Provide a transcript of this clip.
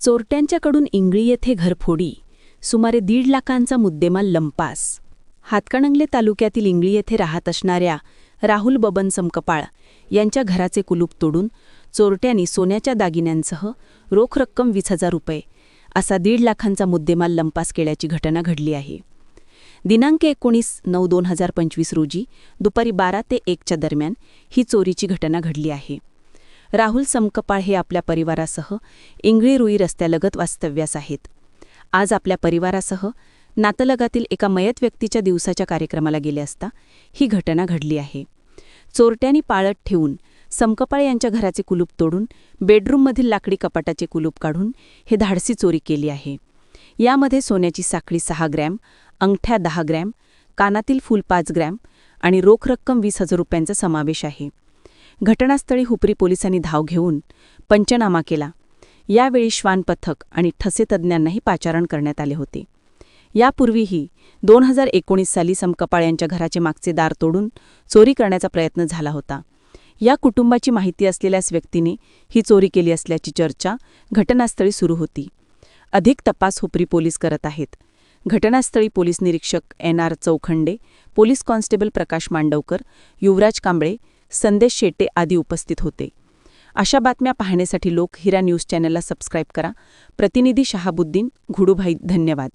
चोरट्यांच्याकडून इंगळी येथे घरफोडी सुमारे दीड लाखांचा मुद्देमाल लंपास. हातकणंगले तालुक्यातील इंगळी येथे राहत असणाऱ्या राहुल बबन समकपाळ यांच्या घराचे कुलूप तोडून चोरट्यांनी सोन्याच्या दागिन्यांसह रोख रक्कम वीस हजार रुपये असा दीड लाखांचा मुद्देमाल लंपास केल्याची घटना घडली आहे. दिनांक एकोणीस नऊ दोन हजार पंचवीस रोजी दुपारी बारा ते एकच्या दरम्यान ही चोरीची घटना घडली आहे. राहुल समकपाळ हे आपल्या परिवारासह इंगळी रुई रस्त्यालगत वास्तव्यास आहेत. आज आपल्या परिवारासह नातलगातील एका मयत व्यक्तीच्या दिवसाच्या कार्यक्रमाला गेले असता ही घटना घडली आहे. चोरट्यांनी पाळत ठेवून समकपाळ यांच्या घराचे कुलूप तोडून बेडरूममधील लाकडी कपाटाचे कुलूप काढून हे धाडसी चोरी केली आहे. यामध्ये सोन्याची साखळी सहा ग्रॅम अंगठ्या दहा ग्रॅम कानातील फूल पाच ग्रॅम आणि रोख रक्कम वीस हजार रुपयांचा समावेश आहे. घटनास्थळी हुपरी पोलिसांनी धाव घेऊन पंचनामा केला. यावेळी श्वान पथक आणि ठसे तज्ज्ञांनाही पाचारण करण्यात आले होते. यापूर्वीही दोन हजार एकोणीस साली समकपाळ यांच्या घराचे मागचे दार तोडून चोरी करण्याचा प्रयत्न झाला होता. या कुटुंबाची माहिती असलेल्याच व्यक्तीने ही चोरी केली असल्याची चर्चा घटनास्थळी सुरू होती. अधिक तपास हुपरी पोलीस करत आहेत. घटनास्थळी पोलीस निरीक्षक N R Chaukhande police constable Prakash Mandavkar Yuvraj Kamble Sandesh Shete आदी उपस्थित होते. अशा बातम्या पाहण्यासाठी लोक हिरा न्यूज चॅनलला सबस्क्राईब करा. प्रतिनिधी शहाबुद्दीन घुडूभाई धन्यवाद.